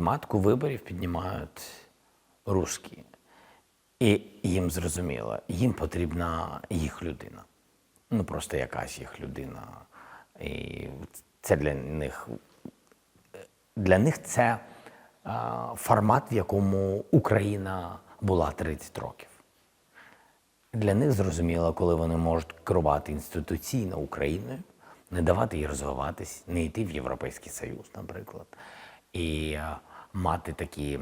тематику виборів піднімають русські. І їм зрозуміло, їм потрібна їх людина. Ну, просто якась їх людина. І це для них для них це а, формат, в якому Україна була 30 років. Для них зрозуміло, коли вони можуть керувати інституційно Україною, не давати їй розвиватись, не йти в Європейський Союз, наприклад, і а, мати такі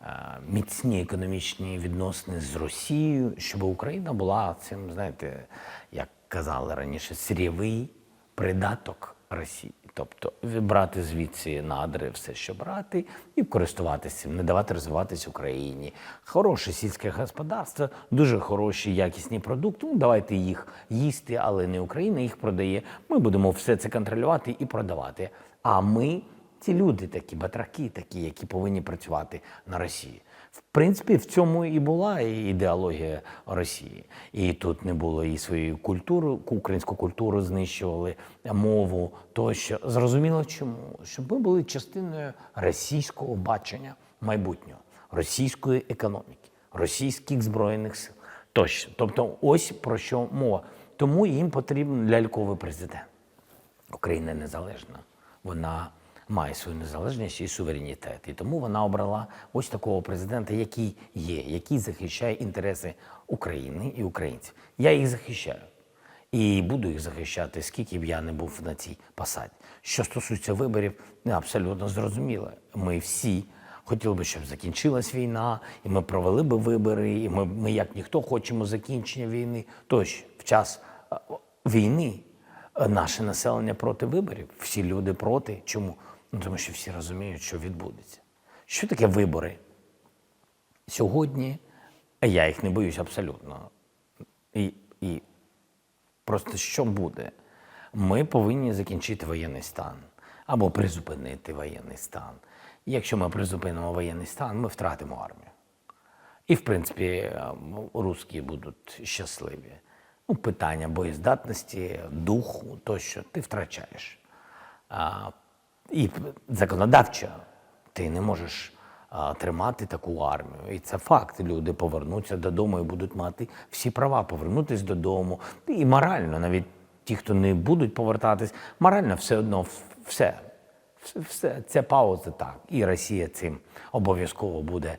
а, міцні економічні відносини з Росією, щоб Україна була цим, знаєте, як казали раніше, сирєвий придаток Росії. Тобто брати звідси надри, все, що брати, і користуватися не давати розвиватись Україні. Хороше сільське господарство, дуже хороші якісні продукти. Ну, давайте їх їсти, але не Україна їх продає. Ми будемо все це контролювати і продавати. А ми ці люди такі, батраки, такі, які повинні працювати на Росії. В принципі, в цьому і була ідеологія Росії. І тут не було і своєї культури, українську культуру знищували, мову тощо. Зрозуміло чому? Щоб ми були частиною російського бачення майбутнього, російської економіки, російських збройних сил тощо. Тобто, ось про що мова. Тому їм потрібен ляльковий президент. Україна незалежна. Вона має свою незалежність і суверенітет. І тому вона обрала ось такого президента, який є, який захищає інтереси України і українців. Я їх захищаю. І буду їх захищати, скільки б я не був на цій посаді. Що стосується виборів, абсолютно зрозуміло. Ми всі хотіли би, щоб закінчилась війна, і ми провели би вибори, і ми, ми як ніхто, хочемо закінчення війни. Тощо в час е, війни е, наше населення проти виборів, всі люди проти. Чому? Ну, тому що всі розуміють, що відбудеться. Що таке вибори? Сьогодні а я їх не боюсь абсолютно. І, і просто що буде? Ми повинні закінчити воєнний стан або призупинити воєнний стан. Якщо ми призупинимо воєнний стан, ми втратимо армію. І, в принципі, русські будуть щасливі. Ну, питання боєздатності, духу, тощо ти втрачаєш. І законодавчо ти не можеш а, тримати таку армію. І це факт. Люди повернуться додому і будуть мати всі права повернутися додому. І морально, навіть ті, хто не будуть повертатись, морально все одно все. Все це пауза так. І Росія цим обов'язково буде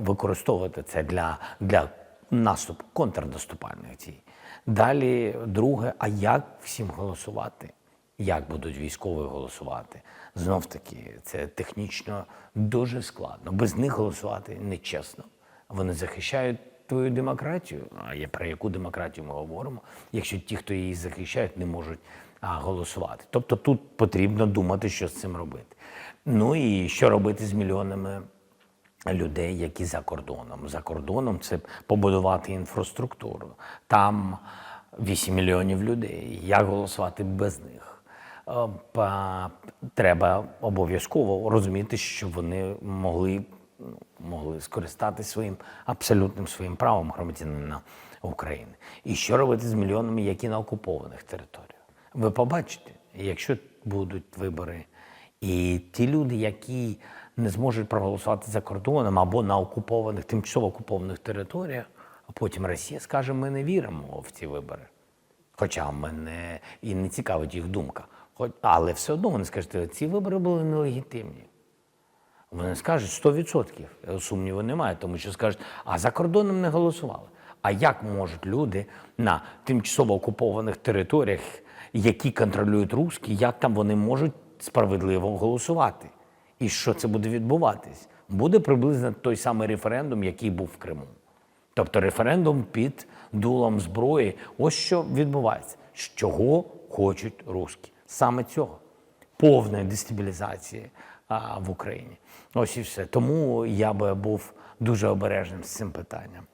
використовувати це для, для наступу, контрнаступальних дій. Далі, друге, а як всім голосувати? Як будуть військові голосувати? Знов таки, це технічно дуже складно. Без них голосувати нечесно. Вони захищають твою демократію. А про яку демократію ми говоримо, якщо ті, хто її захищають, не можуть голосувати. Тобто тут потрібно думати, що з цим робити. Ну і що робити з мільйонами людей, які за кордоном. За кордоном це побудувати інфраструктуру. Там 8 мільйонів людей. Як голосувати без них? Е, па- Треба обов'язково розуміти, що вони могли, могли скористатися своїм абсолютним своїм правом громадянина України. І що робити з мільйонами, які на окупованих територіях? Ви побачите, якщо будуть вибори, і ті люди, які не зможуть проголосувати за кордоном або на окупованих, тимчасово окупованих територіях, а потім Росія скаже, ми не віримо в ці вибори. Хоча мене і не цікавить їх думка. Хоч, але все одно вони скажуть, ці вибори були нелегітимні. Вони скажуть 100%. Сумніву немає, тому що скажуть, а за кордоном не голосували. А як можуть люди на тимчасово окупованих територіях, які контролюють русські, як там вони можуть справедливо голосувати? І що це буде відбуватись? Буде приблизно той самий референдум, який був в Криму. Тобто референдум під дулом зброї. Ось що відбувається. Чого хочуть русські? Саме цього. Повної дестабілізації а, в Україні. Ось і все. Тому я би був дуже обережним з цим питанням.